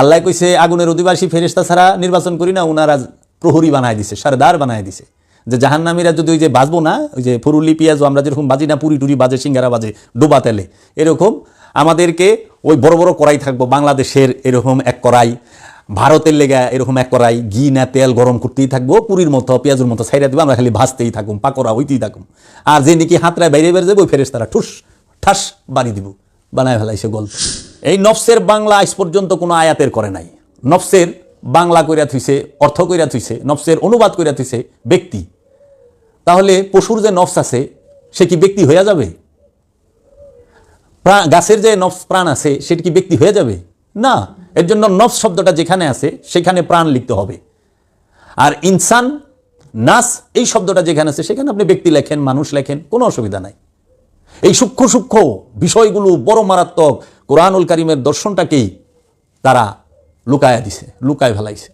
আল্লাহ কইছে, আগুনের অধিবাসী ফেরেস্তা ছাড়া নির্বাচন করি না ওনারা প্রহরী বানায় দিছে, সারদার বানায় দিছে। যে জাহান্নামীরা যদি ওই যে বাজবো না, ওই যে ফুরুলি পিঁয়াজ, আমরা যেরকম বাজি না, পুরি টুরি বাজে, সিঙ্গারা বাজে, ডোবা তেলে, এরকম আমাদেরকে ওই বড় বড় কড়াই থাকব, বাংলাদেশের এরকম এক কড়াই, ভারতের লেগা এরকম এক কড়াই, ঘি না তেল গরম করতেই থাকব, পুরীর মতো, পেঁয়াজের মতো ছাইরা দিব, আমরা খালি ভাজতেই থাকুম, পাকোড়া হইতেই থাকুম। আর যে নাকি হাতরায় বাইরে বেড়ে যাবে, ওই ফেরেস তারা ঠুস, ঠাস বাড়ি দিব, বানায় ফেলাইছে গল্প। এই নফসের বাংলা আজ পর্যন্ত কোনো আয়াতের করে নাই। নফসের বাংলা কইরা থুইছে, অর্থ কইরা থুইছে, নফসের অনুবাদ কইরা থুইছে ব্যক্তি। তাহলে পশুর যে নফস আছে, সে কি ব্যক্তি হয়ে যাবে? গাছের যে নফস প্রাণ আছে সেটি কি ব্যক্তি হয়ে যাবে? না, এর জন্য নফস শব্দটা যেখানে আছে, সেখানে প্রাণ লিখতে হবে। আর ইনসান, নাস, এই শব্দটা যেখানে আছে, সেখানে আপনি ব্যক্তি লেখেন, মানুষ লেখেন, কোনো অসুবিধা নাই। এই সূক্ষ্ম সূক্ষ্ম বিষয়গুলো বড় মারাত্মক কোরআনুল কারিমের দর্শনটাকেই তারা লুকায়া দিছে, লুকায় ফেলাইছে।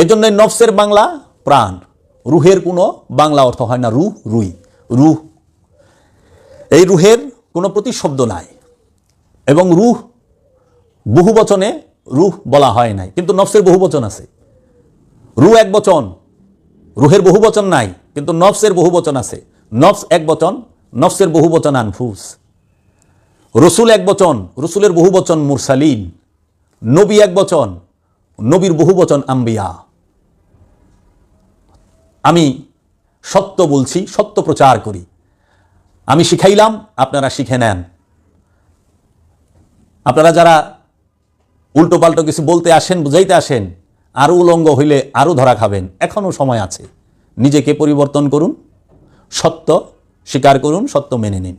এই জন্য নফসের বাংলা প্রাণ, রুহের কোনো বাংলা অর্থ হয় না, রুহ, রুই, রুহ। এই রুহের কোনো প্রতিশব্দ নাই এবং রুহ বহু বচনে রুহ বলা হয় নাই, কিন্তু নফসের বহু বচন আছে। রু এক বচন, রুহের বহু বচন নাই, কিন্তু নফসের বহু বচন আছে। নফস এক বচন নফসের বহু বচন আনফুস। রসুল এক বচন, রসুলের বহু বচন মুরসালিন। নবী এক বচন, নবীর বহু বচন আম্বিয়া। আমি সত্য বলছি, সত্য প্রচার করি। আমি শিখাইলাম, আপনারা শিখে নেন। আপনারা যারা উল্টো পাল্টো কিছু বলতে আসেন, বুঝাইতে আসেন আরও উলঙ্গ হইলে আরও ধরা খাবেন। এখনও সময় আছে। নিজেকে পরিবর্তন করুন। সত্য স্বীকার করুন, সত্য মেনে নিন।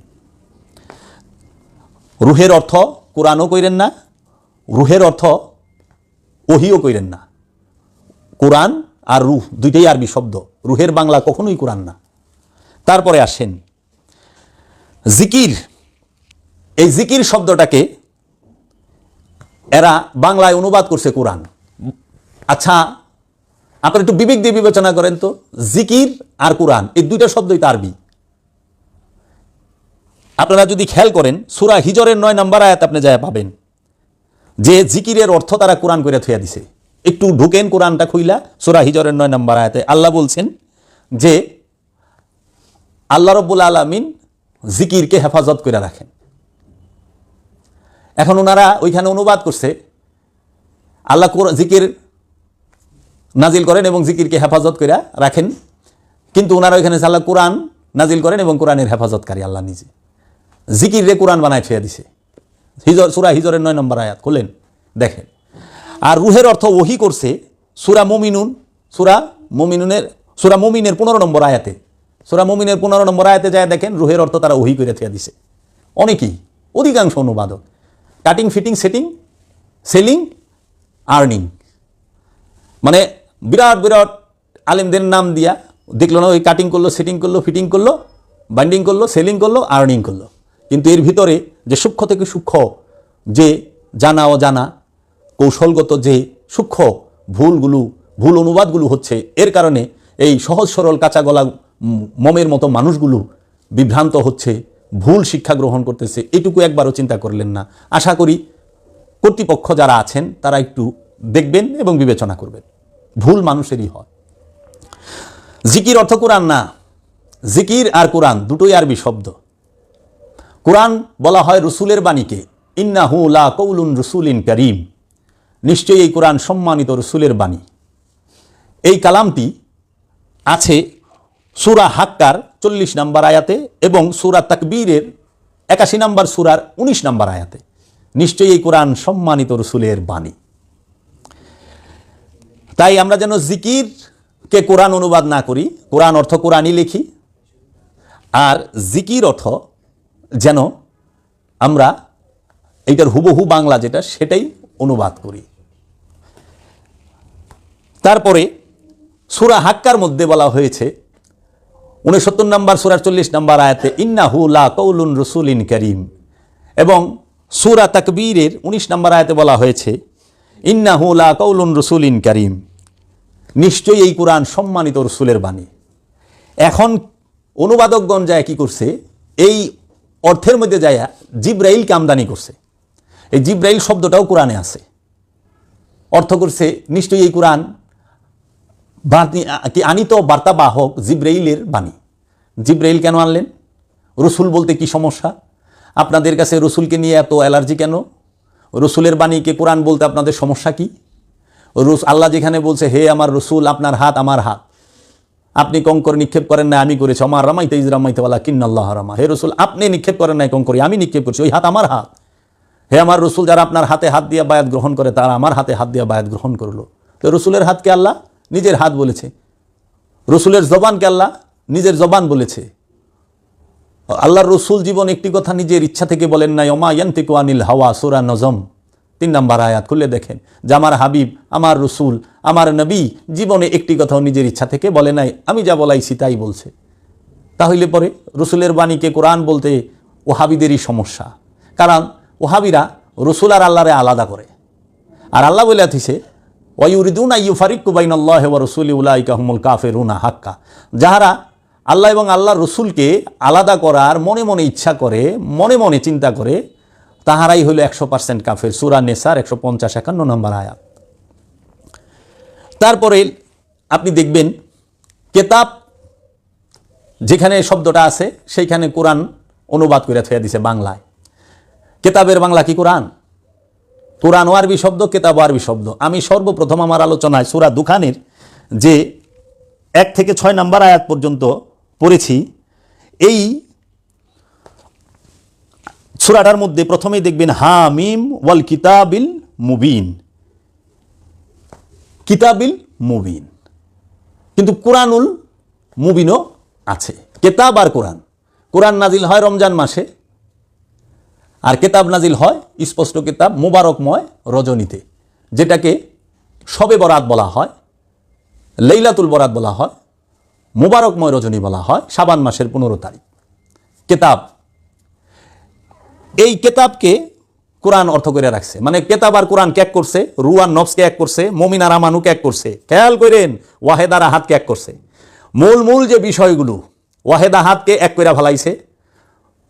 রুহের অর্থ কোরআনও কইরেন না, রুহের অর্থ ওহিও কইরেন না। কোরআন আর রুহ দুইটাই আরবি শব্দ, রুহের বাংলা কখনোই কোরআন না। তারপরে আসেন, জিকির। এই জিকির শব্দটাকে এরা বাংলায় অনুবাদ করছে কোরআন। আচ্ছা আপনারা একটু বিবেক দিয়ে বিবেচনা করেন তো, জিকির আর কোরআন, এই দুইটা শব্দই তো আরবি। আপনারা যদি খেয়াল করেন, সুরা হিজরের নয় নাম্বার আয়াত আপনি যায় পাবেন। যে জিকিরের অর্থ তারা কোরআন করে থইয়া দিছে। একটু ঢুকেন কোরআনটা খুইলা, সুরা হিজরের নয় নাম্বার আয়াতে। আল্লাহ বলছেন যে, আল্লাহ রব্বুল আলমিন জিকিরকে হেফাজত করে রাখেন। এখন ওনারা ওইখানে অনুবাদ করছে, আল্লাহ জিকির নাজিল করেন এবং জিকিরকে হেফাজত করে রাখেন। কিন্তু ওনারা ওইখানে আল্লাহ কোরআন নাজিল করেন এবং কোরআনের হেফাজতকারী আল্লাহ নিজে। জিকির রে কোরআন বানায় ফেয়া দিছে। হিজর সুরা হিজরের নয় নম্বর আয়াত খোলেন দেখেন। আর রুহের অর্থ ওহি করছে সুরা মমিনুন, সুরা মমিনুনের সুরা মমিনের পনেরো নম্বর আয়াতে। সুরা মমিনের পনেরো নম্বর আয়াতে যায় দেখেন, রুহের অর্থ তারা ওহি করে থিয়া দিছে। অনেকেই, অধিকাংশ অনুবাদক। Cutting, fitting, setting, selling, earning. মানে বিরাট বিরাট আলেমদের নাম দিয়া দেখল না, ওই কাটিং করল, সেটিং করল, ফিটিং করল বাইন্ডিং করল, সেলিং করল, আর্নিং করল। কিন্তু এর ভিতরে যে সূক্ষ্ম থেকে সূক্ষ্ম যে জানা অজানা কৌশলগত যে সূক্ষ্ম ভুলগুলো, ভুল অনুবাদগুলো হচ্ছে, এর কারণে এই সহজ সরল কাঁচা গলা মমের মতো মানুষগুলো বিভ্রান্ত হচ্ছে, ভুল শিক্ষা গ্রহণ করতেছে, এটুকু একবারও চিন্তা করলেন না। আশা করি কর্তৃপক্ষ যারা আছেন, তারা একটু দেখবেন এবং বিবেচনা করবেন। ভুল মানুষেরই হয়। জিকির অর্থ কোরআন না? জিকির আর কোরআন দুটোই আরবি শব্দ। কোরআন বলা হয় রসুলের বাণীকে। ইন্নাহু লা কৌলুন রসুলিন করিম। নিশ্চয়ই এই কোরআন সম্মানিত রসুলের বাণী। এই কালামটি আছে সুরা হাক্কার চল্লিশ নাম্বার আয়াতে এবং সুরা তাকবীরের একাশি নাম্বার সুরার উনিশ নাম্বার আয়াতে। নিশ্চয়ই এই কোরআন সম্মানিত রসুলের বাণী। তাই আমরা যেন জিকিরকে কোরআন অনুবাদ না করি, কোরআন অর্থ কোরআনই লিখি, আর জিকির অর্থ যেন আমরা এইটার হুবহু বাংলা যেটা, সেটাই অনুবাদ করি। তারপরে সুরা হাক্কার মধ্যে বলা হয়েছে, উনসত্তর নম্বর, সুরা চল্লিশ নম্বর আয়াতে, ইন্নাহু লা কৌলুন রসুলিন করিম। এবং সুরা তাকবীরের উনিশ নম্বর আয়াতে বলা হয়েছে, ইন্নাহু লা কৌলুন রসুলিন করিম। নিশ্চয়ই এই কোরআন সম্মানিত রসুলের বাণী। এখন অনুবাদকগণ যায় কি করছে, এই অর্থের মধ্যে যায় জিব্রাইলকে আমদানি করছে। এই জিব্রাইল শব্দটাও কোরআনে আছে। অর্থ করছে, নিশ্চয়ই এই কোরআন কি আনিত বার্তাবাহক জিব্রাইলের বাণী। জিব্রাইল কেন আনলেন? রসুল বলতে কি সমস্যা? আপনাদের কাছে রসুলকে নিয়ে এত অ্যালার্জি কেন? রসুলের বাণীকে কোরআন বলতে আপনাদের সমস্যা কি? রস আল্লাহ যেখানে বলছে, হে আমার রসুল, আপনার হাত আমার হাত। আপনি কঙ্কর নিক্ষেপ করেন না আমি করেছি। আমার রামাইতে ইজ রামাইতে বলা কিন্নাল্লাহ রামা। হে রসুল, আপনি নিক্ষেপ করেন নাই কঙ্করি আমি নিক্ষেপ করছি। ওই হাত আমার হাত। হে আমার রসুল, যারা আপনার হাতে হাত দিয়ে বায়াত গ্রহণ করে, তারা আমার হাতে হাত দিয়ে বায়াত গ্রহণ করল। তো রসুলের হাতকে আল্লাহ? নিজের হাত বলেছে। রসুলের জবানকে আল্লাহ? নিজের জবান বলেছে। আল্লাহর রসুল জীবন একটি কথা নিজের ইচ্ছা থেকে বলেন নাই, ওমা ইয়ান্তিকু আনিল হাওয়া, সুরা নজম। তিন নম্বর আয়াত খুলে দেখেন। যে আমার হাবিব, আমার রসুল, আমার নবী জীবনে একটি কথাও নিজের ইচ্ছা থেকে বলে নাই, আমি যা বলাইছি তাই বলছে। তাহলে পরে রসুলের বাণীকে কোরআন বলতে ওহাবিদেরই সমস্যা। কারণ ওহাবিরা রসুল আর আল্লাহরে আলাদা করে। আর আল্লাহ বলে আতিছে ওয়ুরিদুন আইয়ু ফারিক কুবাইন আল্লাহ রসুলি উলাইকাহমুল কাফেরুনা হাক্কা। যাহারা আল্লাহ এবং আল্লাহ রসুলকে আলাদা করার মনে মনে ইচ্ছা করে, মনে মনে চিন্তা করে তাহারাই হলো একশো পার্সেন্ট কাফের। সুরা নেসার একশো পঞ্চাশ একান্ন নম্বর আয়াত। তারপরে আপনি দেখবেন কেতাব যেখানে শব্দটা আছে, সেইখানে কোরআন অনুবাদ করে থইয়া দিছে বাংলায়। কেতাবের বাংলা কি কোরআন? কোরআন ও আরবি শব্দ, কেতাব ও আরবি শব্দ। আমি সর্বপ্রথম আমার আলোচনায় সুরা দুখানের যে এক থেকে ছয় নাম্বার আয়াত পর্যন্ত পড়েছি, এই সুরাটার মধ্যে প্রথমেই দেখবেন, হা, মিম, ওয়াল কিতাবিল মুবিন। কিতাবিল মুবিন। কিন্তু কোরআনুল মুবিনও আছে। কেতাব আর কোরআন। কোরআন নাজিল হয় রমজান মাসে, আর কেতাব নাজিল হয় স্পষ্ট কেতাব মুবারকময় রজনীতে, যেটাকে সবে বরাত বলা হয়, লেইলাতুল বরাত বলা হয়, মুবারকময় রজনী বলা হয় সাবান মাসের পনেরো তারিখ। কেতাব এই কেতাবকে কোরআন অর্থ করে রাখছে। মানে কেতাব আর কোরআন ক্যাক করছে? রুয়ান নফসকে এক করছে, মমিন আর আমানুকে এক করছে। খেয়াল করেন ওয়াহেদার হাতকে এক করছে। মূল মূল যে বিষয়গুলো, ওয়াহেদা হাতকে এক করে ফেলাইছে,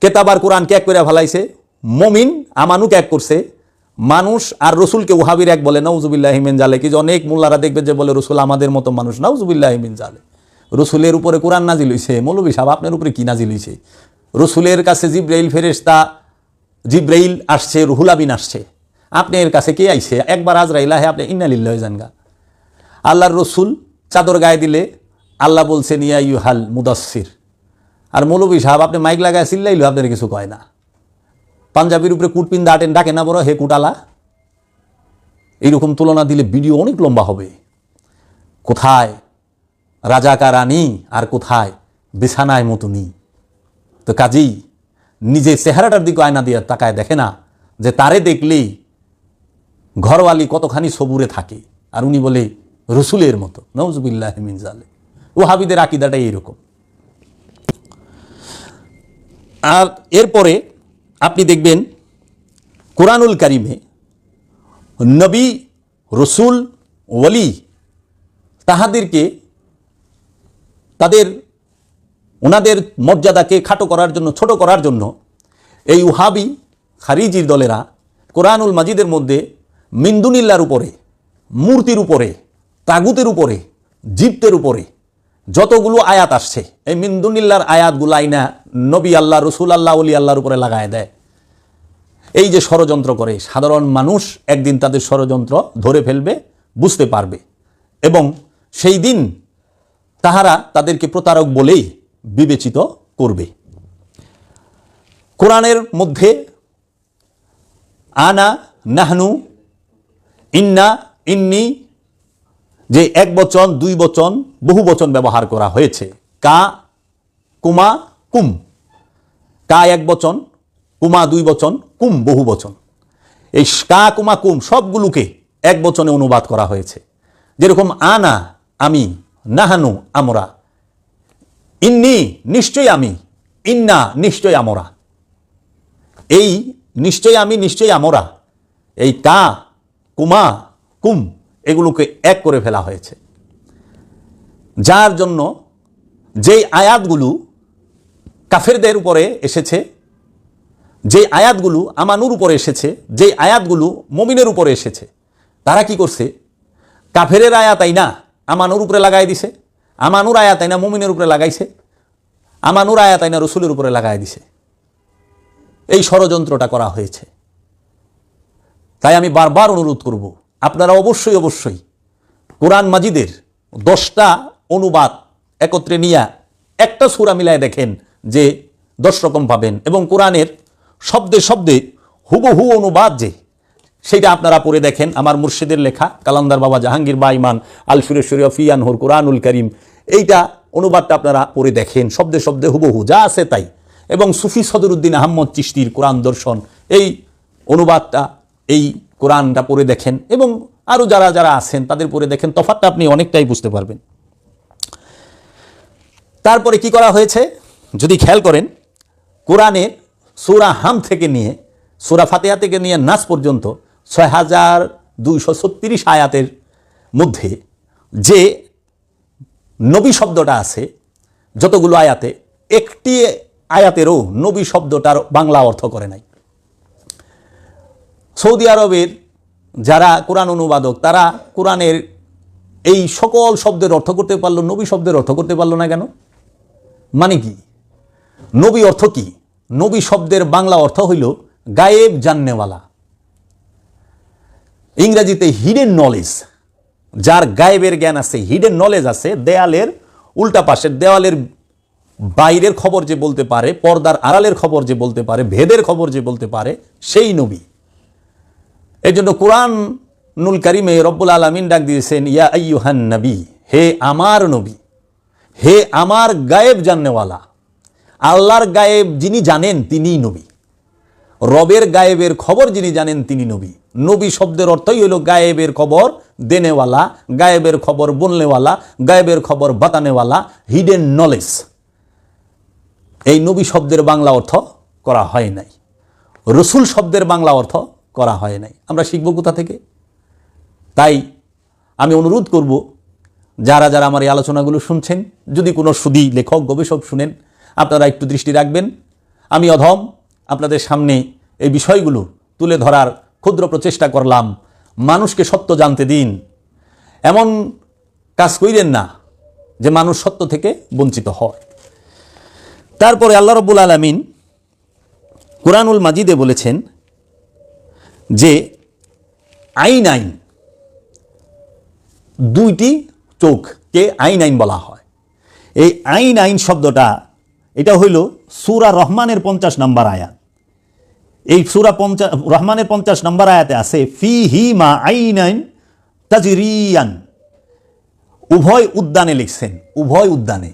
কেতাব আর কোরআনকে এক করে ফেলাইছে, মমিন, আমানুকে এক করছে, মানুষ আর রসুলকে ওহাবির এক বলে নৌজুবিল্লাহ হিমেন জালে কি যে অনেক মোল্লারা দেখবে যে বলে, রসুল আমাদের মতো মানুষ। নৌজুবিল্লাহ হিমেন জালে রসুলের উপরে কোরআন নাজিল হইছে। মৌলবী সাহেব, আপনার উপরে কি নাজিল হইছে? রসুলের কাছে জিব্রাইল ফেরেশতা জিব্রাইল আসছে, রুহুল আবিন আসছে। এর কাছে কে আইছে? একবার আজরাইল আহে, আপনি ইন্নালিল্লাহ জানগা আল্লাহর রসুল চাদর গায়ে দিলে আল্লাহ বলছেন, ইয়া ইউ হাল মুদাসির আর মৌলবী সাহেব, আপনি মাইক লাগায় চিল্লাইলো আপনার কিছু কয় না। পাঞ্জাবির উপরে কুটপিন দাটেন ডাকে না বড়, হে কুটালা। এইরকম তুলনা দিলে ভিডিও অনেক লম্বা হবে। কোথায়? রাজাকা রানী আর কোথায়? বিছানায় মতনি। তো কাজেই নিজে চেহারাটার দিকে আয়না দিয়ে তাকায় দেখে না যে তারে দেখলেই ঘরওয়ালি কতখানি সবুরে থাকে। আর উনি বলে, রসুলের মতো। নজবুল্লাহ মিনজালে ও হাবিদের আকিদাটাই এইরকম। আর এরপরে আপনি দেখবেন, কোরআনুল কারিমে নবী, রসুল ওলি তাহাদেরকে তাদের ওনাদের মর্যাদাকে খাটো করার জন্য, ছোট করার জন্য এই উহাবি খারিজির দলেরা কোরআনুল মাজিদের মধ্যে মিন্দুনিল্লার উপরে, মূর্তির উপরে, তাগুতের উপরে জিপ্তের উপরে যতগুলো আয়াত আসছে, এই মিন্দুনিল্লার আয়াতগুলো আইনা নবী আল্লাহ, রসুল আল্লাহ অলি আল্লাহর উপরে লাগায় দেয়। এই যে ষড়যন্ত্র করে, সাধারণ মানুষ একদিন তাদের ষড়যন্ত্র ধরে ফেলবে, বুঝতে পারবে এবং সেই দিন তাহারা তাদেরকে প্রতারক বলেই বিবেচিত করবে। কোরআনের মধ্যে, আনা নাহনু, ইন্না, ইন্নি, যে এক বচন, দুই বচন, বহু বচন ব্যবহার করা হয়েছে। কা, কুমা, কুম। কা এক বচন, কুমা দুই বচন, কুম বহু বচন। এই কা, কুমা, কুম সবগুলোকে এক বচনে অনুবাদ করা হয়েছে। যেরকম আনা, আমি, নাহানু, আমরা ইন্নি নিশ্চয় আমি, ইন্না নিশ্চয় আমরা। এই নিশ্চয় আমি নিশ্চয় আমরা, এই তা, কুমা, কুম, এগুলোকে এক করে ফেলা হয়েছে। যার জন্য যেই আয়াতগুলো কাফেরদের উপরে এসেছে যে আয়াতগুলো আমানুর উপরে এসেছে যে আয়াতগুলো মমিনের উপরে এসেছে, তারা কি করছে? কাফেরের আয়াত আইনা আমানুর উপরে লাগাই দিছে। আমানুর আয়াত আইনা মুমিনের উপরে লাগাইছে আমানুর আয়াত আইনা রসুলের উপরে লাগাই দিছে। এই ষড়যন্ত্রটা করা হয়েছে। তাই আমি বারবার অনুরোধ করব, আপনারা অবশ্যই অবশ্যই কোরআন মাজিদের দশটা অনুবাদ একত্রে নিয়ে একটা সুরা মিলায় দেখেন যে দশ রকম পাবেন এবং কোরআনের শব্দে শব্দে হুবহু অনুবাদ যে সেটা আপনারা পড়ে দেখেন আমার মুর্শিদের লেখা, কালান্দার বাবা জাহাঙ্গীর বা ইমান আল সুরেশ্বরী ফিয়ানহুর কোরআনুল করিম। এইটা অনুবাদটা আপনারা পড়ে দেখেন, শব্দে শব্দে হুবহু, যা আছে তাই। এবং সুফি সদরুদ্দিন আহম্মদ চিস্তির কোরআন দর্শন, এই অনুবাদটা, এই কোরআনটা পড়ে দেখেন। এবং আরও যারা যারা আছেন, তাদের পড়ে দেখেন, তফাতটা আপনি অনেকটাই বুঝতে পারবেন। তারপরে কি করা হয়েছে? যদি খেয়াল করেন, কোরআনের সুরা হাম থেকে নিয়ে, সুরা ফাতেহা থেকে নিয়ে নাস পর্যন্ত ছয় হাজার দুইশো ছত্রিশ আয়াতের মধ্যে যে নবী শব্দটা আছে, যতগুলো আয়াতে, একটি আয়াতেরও নবী শব্দটার বাংলা অর্থ করে নাই। সৌদি আরবের যারা কোরআন অনুবাদক, তারা কোরআনের এই সকল শব্দের অর্থ করতে পারল, নবী শব্দের অর্থ করতে পারল না কেন? মানে কি? নবী অর্থ কি? নবী শব্দের বাংলা অর্থ হইল গায়েব জাননেওয়ালা। ইংরেজিতে হিডেন নলেজ যার গায়েবের জ্ঞান আছে হিডেন নলেজ আছে, দেয়ালের উল্টা পাশের দেওয়ালের বাইরের খবর যে বলতে পারে, পর্দার আড়ালের খবর যে বলতে পারে, ভেদের খবর যে বলতে পারে, সেই নবী। এই জন্য কোরআন নুল কারিমে রব্বুল আলমিন ডাক দিয়েছেন, ইয়া আইয়ুহান নবী, হে আমার নবী, হে আমার গায়েব জাননেওয়ালা, আল্লাহর গায়েব যিনি জানেন, তিনিই নবী। রবের গায়েবের খবর যিনি জানেন, তিনি নবী। নবী শব্দের অর্থই হইল গায়েবের খবর দেনেওয়ালা, গায়েবের খবর বলনেওয়ালা, গায়েবের খবর বাতানেওয়ালা হিডেন নলেজ এই নবী শব্দের বাংলা অর্থ করা হয় নাই। রসুল শব্দের বাংলা অর্থ করা হয় নাই। আমরা শিখব কোথা থেকে? তাই আমি অনুরোধ করব, যারা যারা আমার এই আলোচনাগুলো শুনছেন, যদি কোনো সুদী লেখক, গবেষক শুনেন, আপনারা একটু দৃষ্টি রাখবেন। আমি অধম আপনাদের সামনে এই বিষয়গুলো তুলে ধরার ক্ষুদ্র প্রচেষ্টা করলাম, মানুষকে সত্য জানতে দিন। এমন কাজ কইরেন না যে মানুষ সত্য থেকে বঞ্চিত হয়। তারপরে আল্লাহ রব্বুল আলমিন কোরআনুল মাজিদে বলেছেন যে আইন আইন, দুইটি চোখকে আইন আইন বলা হয়। এই আইন আইন শব্দটা, এটা হইল সুরা রহমানের পঞ্চাশ নম্বর আয়াত। এই সুরা পঞ্চাশ রহমানের পঞ্চাশ নম্বর আয়াতে আছে ফি হি মা আইন আইন তাজিরিয়ান। উভয় উদ্যানে লিখছেন, উভয় উদ্যানে।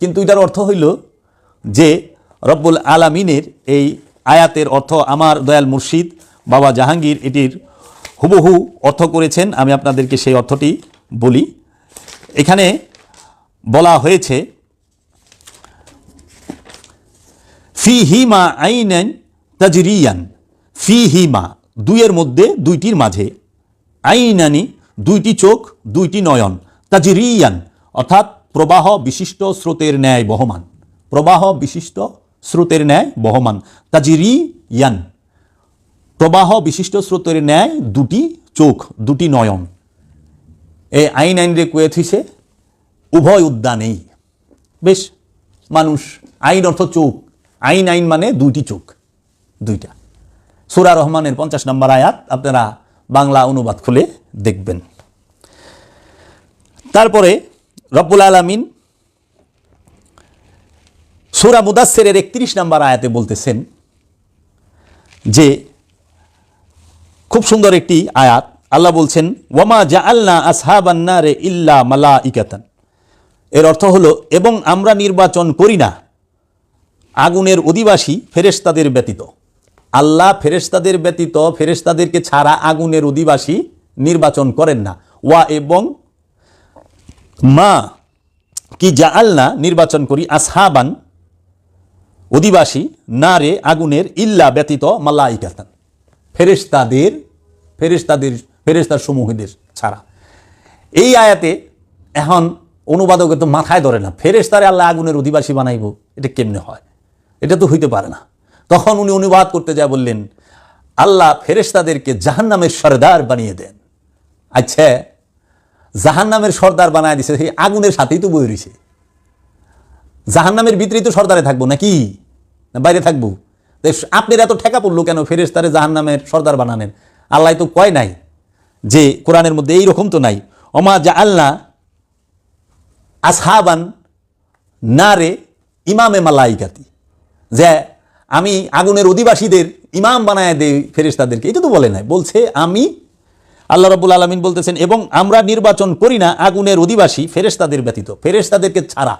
কিন্তু এটার অর্থ হইল যে রব্বুল আলামিনের এই আয়াতের অর্থ আমার দয়াল মুর্শিদ, বাবা জাহাঙ্গীর এটির হুবহু অর্থ করেছেন। আমি আপনাদেরকে সেই অর্থটি বলি। এখানে বলা হয়েছে ফি হিমা আইনান তাজরিয়ান ফি হিমা দুইয়ের মধ্যে দুইটির মাঝে। আইনানি, দুইটি চোখ, দুইটি নয়ন। তাজরিয়ান, অর্থাৎ প্রবাহ বিশিষ্ট স্রোতের ন্যায় বহমান। প্রবাহ বিশিষ্ট স্রোতের ন্যায় বহমান। তাজরিয়ান, প্রবাহ বিশিষ্ট স্রোতের ন্যায় দুটি চোখ, দুটি নয়ন। এই আইন আইন রে কুয়ে উভয় উদ্যানেই। বেশ, মানুষ, আইন অর্থ চোখ। আইন আইন মানে দুইটি চোখ। দুইটা। সুরা রহমানের পঞ্চাশ নম্বর আয়াত, আপনারা বাংলা অনুবাদ খুলে দেখবেন। তারপরে রব্বুল আলমিন সুরা মুদাসের একত্রিশ নম্বর আয়াতে বলতেছেন যে, খুব সুন্দর একটি আয়াত। আল্লাহ বলছেন, ওয়ামা জা আল্লাহ আসহাবান্না রে ইল্লা মালা ইকাতান এর অর্থ হলো, এবং আমরা নির্বাচন করি না। আগুনের অধিবাসী ফেরেশতাদের ব্যতীত। আল্লাহ ফেরেশতাদের ব্যতীত ফেরেশতাদেরকে ছাড়া আগুনের অধিবাসী নির্বাচন করেন না। ওয়া এবং মা কি যা আল্লাহ নির্বাচন করি আসহাবান অধিবাসী না রে আগুনের ইল্লা ব্যতীত মালাইকাতান। ফেরেশতাদের ফেরেশতাদের ফেরেশতার সমূহীদের ছাড়া। এই আয়াতে এখন অনুবাদক তো মাথায় ধরে না, ফেরেশতারে আল্লাহ আগুনের অধিবাসী বানাইব, এটা কেমনে হয়? এটা তো হইতে পারে না। তখন উনি অনুবাদ করতে যায় বললেন, আল্লাহ ফেরেশতাদেরকে জাহান্নামের সর্দার বানিয়ে দেন। আচ্ছা জাহান নামের সর্দার বানায় দিছে, সেই আগুনের সাথেই তো বই রয়েছে। জাহান নামের ভিতরেই তো সর্দারে থাকব নাকি? না বাইরে থাকব? তো আপনার এত ঠেকা পড়ল কেন? ফেরেস্তারে জাহান নামের সর্দার বানানেন আল্লাহ তো কয় নাই যে, কোরআনের মধ্যে এই রকম তো নাই। অমা যা আল্লাহ আসহাবান না রে ইমামে মালাইকাতি। যে আমি আগুনের অধিবাসীদের ইমাম বানায় দেই ফেরেশতাদেরকে, এটা তো বলে নাই। বলছে, আমি আল্লাহ রবুল আলমিন বলতেছেন, এবং আমরা নির্বাচন করি না আগুনের অধিবাসী ফেরেশতাদের ব্যতীত। ফেরেশতাদেরকে ছাড়া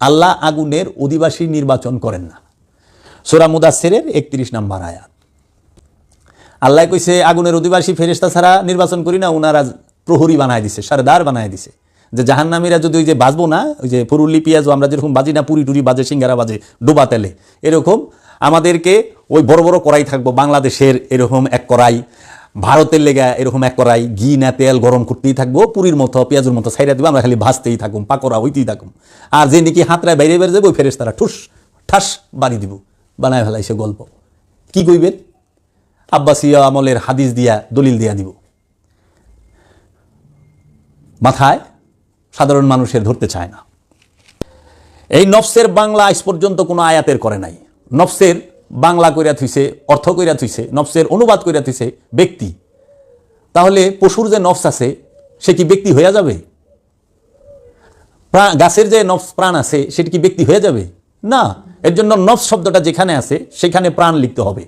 আল্লাহ আগুনের অধিবাসী নির্বাচন করেন না। সোরা মুদাসেরের একত্রিশ নম্বর আয়াত। আল্লাহ কইছে, আগুনের অধিবাসী ফেরেশতা ছাড়া নির্বাচন করি না ওনারা প্রহরী বানায় দিছে, সারেদার বানায় দিছে। যে জাহান্নামীরা যদি ওই যে বাজবো না, ওই যে পুরুলি পেঁয়াজ আমরা যেরকম বাজি না, পুরি টুরি বাজে, সিঙ্গারা বাজে, ডোবা তেলে, এরকম আমাদেরকে ওই বড় বড় কড়াই থাকব, বাংলাদেশের এরকম এক কড়াই, ভারতের লেগা এরকম এক কড়াই, ঘি, না তেল, গরম করতেই থাকব, পুরীর মতো, পেঁয়াজের মতো সাইডা দিব, আমরা খালি ভাজতেই থাকুম, পাকোড়া হইতেই থাকুম। আর যে নাকি হাতরায় বাইরে বেড়ে যাবে, ওই ফেরেস তারা ঠুস, ঠাস বাড়ি দিব। বানায় ফেলাইছে গল্প। কি কইবেন? আব্বাসীয় আমলের হাদিস দিয়া, দলিল দিয়া দিব। মাথায় সাধারণ মানুষের ধরতে চায় না। এই নফসের বাংলা আজ পর্যন্ত কোনো আয়াতের করে নাই। নফসের বাংলা কইরা থুইছে, অর্থ কইরা থুইছে, নফসের অনুবাদ কইরা থুইছে ব্যক্তি। তাহলে পশুর যে নফস আছে, সে কি ব্যক্তি হয়ে যাবে? গাছের যে নফস প্রাণ আছে, সেটি কি ব্যক্তি হয়ে যাবে? না। এর জন্য নফস শব্দটা যেখানে আছে, সেখানে প্রাণ লিখতে হবে।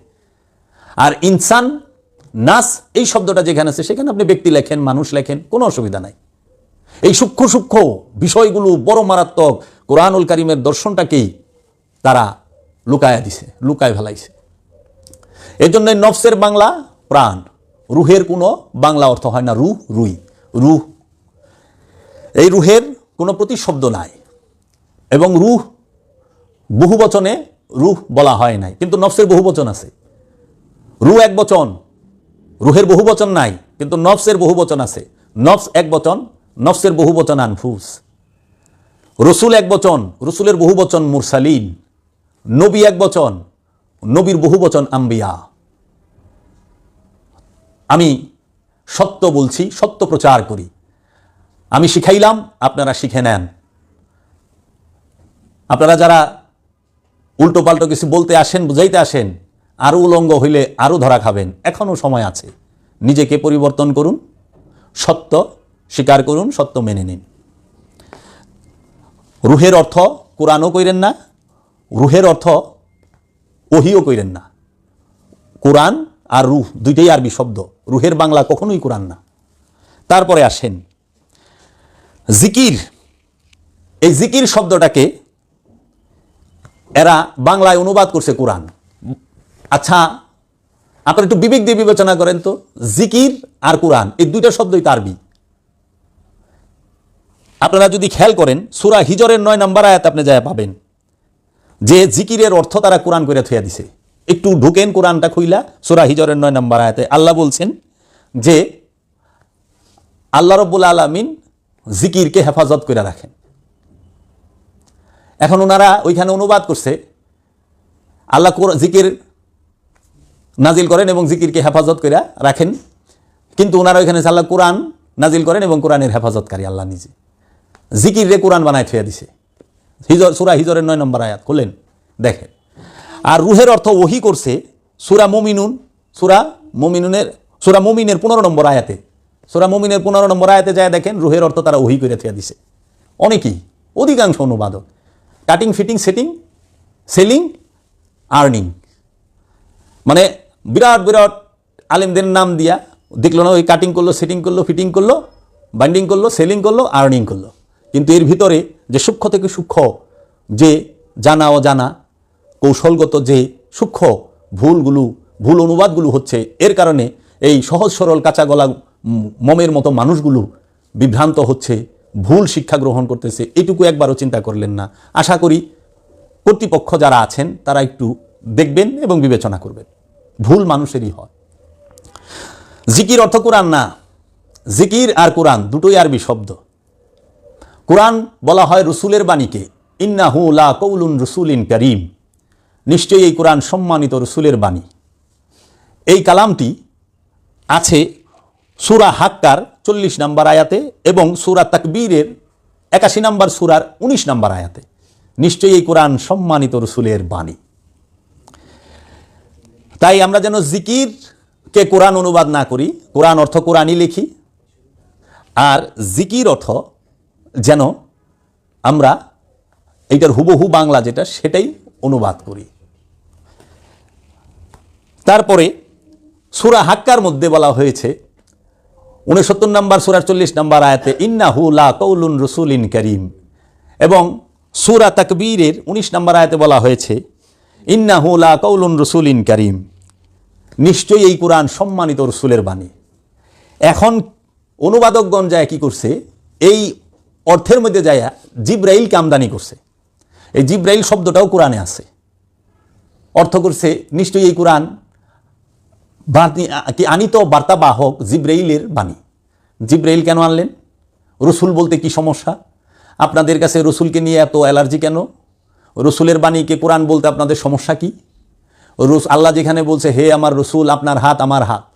আর ইনসান, নাস, এই শব্দটা যেখানে আছে, সেখানে আপনি ব্যক্তি লেখেন, মানুষ লেখেন, কোনো অসুবিধা নাই। এই সূক্ষ্ম সূক্ষ্ম বিষয়গুলো বড় মারাত্মক কোরআনুল কারিমের দর্শনটাকেই তারা লুকায়া দিছে লুকায় ফেলাইছে। এই জন্য নফসের বাংলা প্রাণ, রুহের কোনো বাংলা অর্থ হয় না, রুহ, রুই, রুহ। এই রুহের কোনো প্রতিশব্দ নাই এবং রুহ বহু বচনে রুহ বলা হয় নাই, কিন্তু নফসের বহু বচন আছে। রু এক বচন, রুহের বহু বচন নাই, কিন্তু নফসের বহু বচন আছে। নফস এক বচন, নফসের বহু বচন আনফুস। রসুল এক বচন, রসুলের বহু বচন মুরসালিন। নবী এক বচন, নবীর বহু বচন আম্বিয়া। আমি সত্য বলছি, সত্য প্রচার করি। আমি শিখাইলাম, আপনারা শিখে নেন। আপনারা যারা উল্টো পাল্টো কিছু বলতে আসেন, বুঝাইতে আসেন আরও উলঙ্গ হইলে আরও ধরা খাবেন। এখনও সময় আছে। নিজেকে পরিবর্তন করুন, সত্য স্বীকার করুন, সত্য মেনে নিন। রুহের অর্থ, কোরআনও কইরেন না রুহের অর্থ ওহিও কইরেন না। কোরআন আর রুহ দুইটাই আরবি শব্দ। রুহের বাংলা কখনোই কোরআন না। তারপরে আসেন জিকির। এই জিকির শব্দটাকে এরা বাংলায় অনুবাদ করছে কোরআন। আচ্ছা আপনারা একটু বিবেক দিয়ে বিবেচনা করেন তো, জিকির আর কোরআন, এই দুইটা শব্দই তো আরবি। আপনারা যদি খেয়াল করেন, সুরা হিজরের নয় নম্বর আয়াত আপনি যায় পাবেন। যে জিকিরের অর্থ তারা কোরআন করে থইয়া দিছে। একটু ঢুকেন কোরআনটা খুইলা, সুরা হিজরের নয় নম্বর আয়াতে। আল্লাহ বলছেন যে, আল্লাহ রব্বুল আলমিন জিকিরকে হেফাজত করে রাখেন। এখন ওনারা ওইখানে অনুবাদ করছে, আল্লাহ কোর- জিকির নাজিল করেন এবং জিকিরকে হেফাজত করে রাখেন। কিন্তু ওনারা ওইখানে আল্লাহ কোরআন নাজিল করেন এবং কোরআনের হেফাজতকারী আল্লাহ নিজে। জিকির রে কোরআন বানায় থুয়ে দিছে। হিজর, সুরা হিজরের নয় নম্বর আয়াত খুলেন দেখেন। আর রুহের অর্থ ওহি করছে সুরা মমিনুন, সুরা মমিনুনের, সুরা মমিনের পনেরো নম্বর আয়াতে। সুরা মমিনের পনেরো নম্বর আয়াতে যায় দেখেন, রুহের অর্থ তারা ওহি করে থিয়া দিছে। অনেকেই, অধিকাংশ অনুবাদক। Cutting, fitting, setting, selling, earning. মানে বিরাট বিরাট আলেমদের নাম দিয়া দেখল না, ওই কাটিং করল, সেটিং করল, ফিটিং করল বাইন্ডিং করল, সেলিং করল, আর্নিং করল। কিন্তু এর ভিতরে যে সূক্ষ্ম থেকে সূক্ষ্ম যে জানা অজানা কৌশলগত যে সূক্ষ্ম ভুলগুলো, ভুল অনুবাদগুলো হচ্ছে, এর কারণে এই সহজ সরল কাঁচা গলা মমের মতো মানুষগুলো বিভ্রান্ত হচ্ছে, ভুল শিক্ষা গ্রহণ করতেছে, এটুকু একবারও চিন্তা করলেন না। আশা করি কর্তৃপক্ষ যারা আছেন, তারা একটু দেখবেন এবং বিবেচনা করবেন। ভুল মানুষেরই হয়। জিকির অর্থ কোরআন না? জিকির আর কোরআন দুটোই আরবি শব্দ। কোরআন বলা হয় রসুলের বাণীকে। ইন্নাহু লা কৌলুন রসুলিন করিম। নিশ্চয়ই এই কোরআন সম্মানিত রসুলের বাণী। এই কালামটি আছে সুরা হাক্কার চল্লিশ নাম্বার আয়াতে এবং সুরা তাকবীরের একাশি নাম্বার সুরার উনিশ নাম্বার আয়াতে। নিশ্চয়ই এই কোরআন সম্মানিত রসুলের বাণী। তাই আমরা যেন জিকিরকে কোরআন অনুবাদ না করি, কোরআন অর্থ কোরআনই লিখি, আর জিকির অর্থ যেন আমরা এইটার হুবহু বাংলা যেটা, সেটাই অনুবাদ করি। তারপরে সুরা হাক্কার মধ্যে বলা হয়েছে, উনসত্তর নম্বর, সুরা চল্লিশ নম্বর আয়াতে, ইন্নাহু লা কৌলুন রসুলিন করিম। এবং সুরা তাকবীরের উনিশ নম্বর আয়াতে বলা হয়েছে, ইন্নাহু লা কৌলুন রসুলিন করিম। নিশ্চয়ই এই কোরআন সম্মানিত রসুলের বাণী। এখন অনুবাদকগণ যায় কি করছে, এই অর্থের মধ্যে যায় জিব্রাইলকে আমদানি করছে। এই জিব্রাইল শব্দটাও কোরআনে আছে। অর্থ করছে, নিশ্চয়ই এই কোরআন কি আনিত বার্তাবাহক জিব্রাইলের বাণী। জিব্রাইল কেন আনলেন? রসুল বলতে কি সমস্যা? আপনাদের কাছে রসুলকে নিয়ে এত অ্যালার্জি কেন? রসুলের বাণীকে কোরআন বলতে আপনাদের সমস্যা কি? রস আল্লাহ যেখানে বলছে, হে আমার রসুল, আপনার হাত আমার হাত।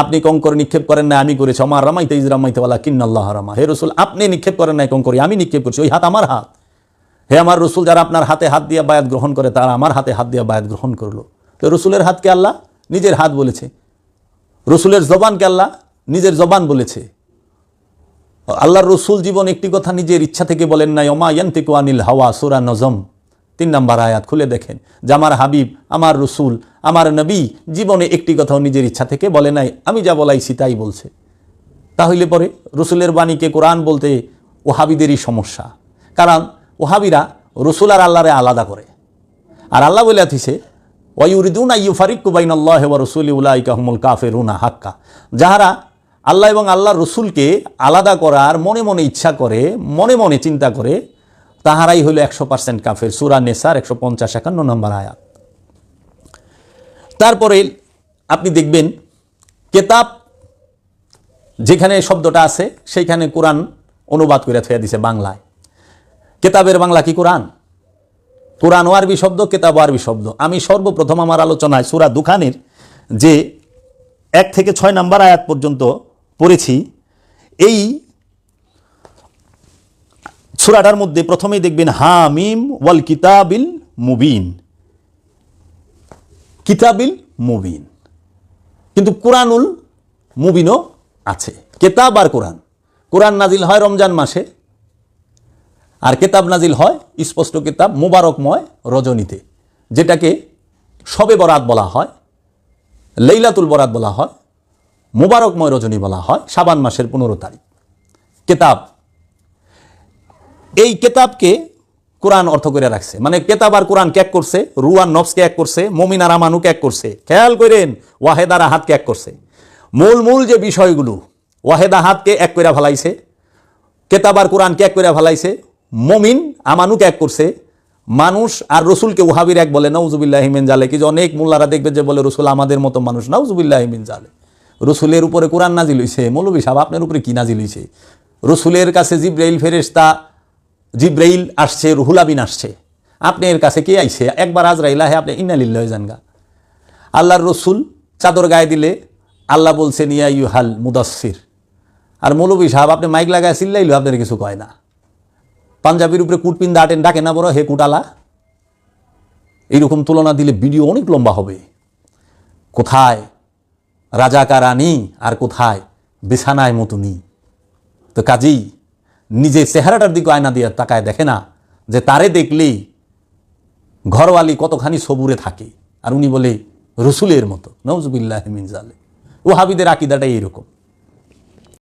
আপনি কঙ্কর নিক্ষেপ করেন না আমি করেছি। আমার রামাইতে ইজ রামাইতে ওয়ালা কিন্নাল্লাহ রামা। হে রসুল, আপনি নিক্ষেপ করেন নাই কঙ্করি আমি নিক্ষেপ করছি। ওই হাত আমার হাত। হে আমার রসুল, যারা আপনার হাতে হাত দিয়ে বায়াত গ্রহণ করে, তারা আমার হাতে হাত দিয়ে বায়াত গ্রহণ করল। তো রসুলের হাতকে আল্লাহ? নিজের হাত বলেছে। রসুলের জবানকে আল্লাহ? নিজের জবান বলেছে। আল্লাহর রসুল জীবন একটি কথা নিজের ইচ্ছা থেকে বলেন নাই, ওমা ইয়ান্তিকু আনিল হাওয়া, সুরা নজম। তিন নম্বর আয়াত খুলে দেখেন। যে আমার হাবিব, আমার রসুল, আমার নবী জীবনে একটি কথাও নিজের ইচ্ছা থেকে বলে নাই, আমি যা বলাইছি তাই বলছে। তাহলে পরে রসুলের বাণীকে কোরআন বলতে ওহাবিদেরই সমস্যা। কারণ ওহাবিরা রসুল আর আল্লাহরে আলাদা করে। আর আল্লাহ বলে আইয়ু ফারিক কুবাইন আল্লাহ রসুলি উলাইকাহমুল কাফেরুনা হাক্কা। যাহারা আল্লাহ এবং আল্লাহ রসুলকে আলাদা করার মনে মনে ইচ্ছা করে, মনে মনে চিন্তা করে তাহারাই হলো একশো পার্সেন্ট কাফের। সুরা নেসার একশো পঞ্চাশ একান্ন নম্বর আয়াত। তারপরে আপনি দেখবেন কেতাব যেখানে শব্দটা আছে, সেইখানে কোরআন অনুবাদ করে থুয়া দিছে বাংলায়। কেতাবের বাংলা কি কোরআন? কোরআন ও আরবি শব্দ, কেতাব ও আরবি শব্দ। আমি সর্বপ্রথম আমার আলোচনায় সুরা দুখানের যে এক থেকে ছয় নাম্বার আয়াত পর্যন্ত পড়েছি, এই সুরাটার মধ্যে প্রথমেই দেখবেন হামিম ওয়াল কিতাবিল মুবিন। কিতাবিল মুবিন। কিন্তু কোরআনুল মুবিনও আছে। কেতাব আর কোরআন। কোরআন নাজিল হয় রমজান মাসে, আর কেতাব নাজিল হয় স্পষ্ট কিতাব মুবারকময় রজনীতে, যেটাকে সবে বরাত বলা হয়, লেইলাতুল বরাত বলা হয়, মুবারকময় রজনী বলা হয় সাবান মাসের পনেরো তারিখ। কেতাব এই কেতাবকে কোরআন অর্থ করে রাখছে। মানে কেতাব আর কোরআন ক্যাক করছে? রুয়ান নফসকে এক করছে, মমিন আর আমানুকে এক করছে। খেয়াল করেন ওয়াহেদার হাতকে ক্যাক করছে। মূল মূল যে বিষয়গুলো, ওয়াহেদা হাতকে এক করে ফেলাইছে, কেতাব আর কোরআনকে এক করে ফেলাইছে, মমিন আমানু ক্যাক করছে, মানুষ আর রসুলকে ওহাবির এক বলে নৌজুবিল্লাহ হিমেন জালে কি যে অনেক মোল্লারা দেখবে যে বলে, রসুল আমাদের মতো মানুষ। নৌজুবিল্লাহ হিমেন জালে রসুলের উপরে কোরআন নাজিল হইছে। মৌলবী সাহেব, আপনার উপরে কি নাজিল হইছে? রসুলের কাছে জিব্রাইল ফেরেশতা জিব্রাইল আসছে, রুহুল আবিন আসছে। এর কাছে কে আইছে? একবার আজরাইল আহে, আপনি ইনালিল্লাহ জানগা আল্লাহর রসুল চাদর গায়ে দিলে আল্লাহ বলছেন, ইয়া ইউ হাল মুদাসির আর মৌলবী সাহেব, আপনি মাইক লাগায় চিল্লাইলো আপনার কিছু কয় না। পাঞ্জাবির উপরে কুটপিন দাটেন ডাকে না বড়, হে কুটালা। এইরকম তুলনা দিলে ভিডিও অনেক লম্বা হবে। কোথায়? রাজা রাজাকারানি আর কোথায়? বিছানায় মতুনি। তো কাজেই নিজে চেহারাটার দিকে আয়না দিয়ে তাকায় দেখে না যে তারে দেখলেই ঘরওয়ালি কতখানি সবুরে থাকে। আর উনি বলে, রসুলের মতো। নজবুল্লাহ মিনজালে ও হাবিদের আকিদাটাই এরকম।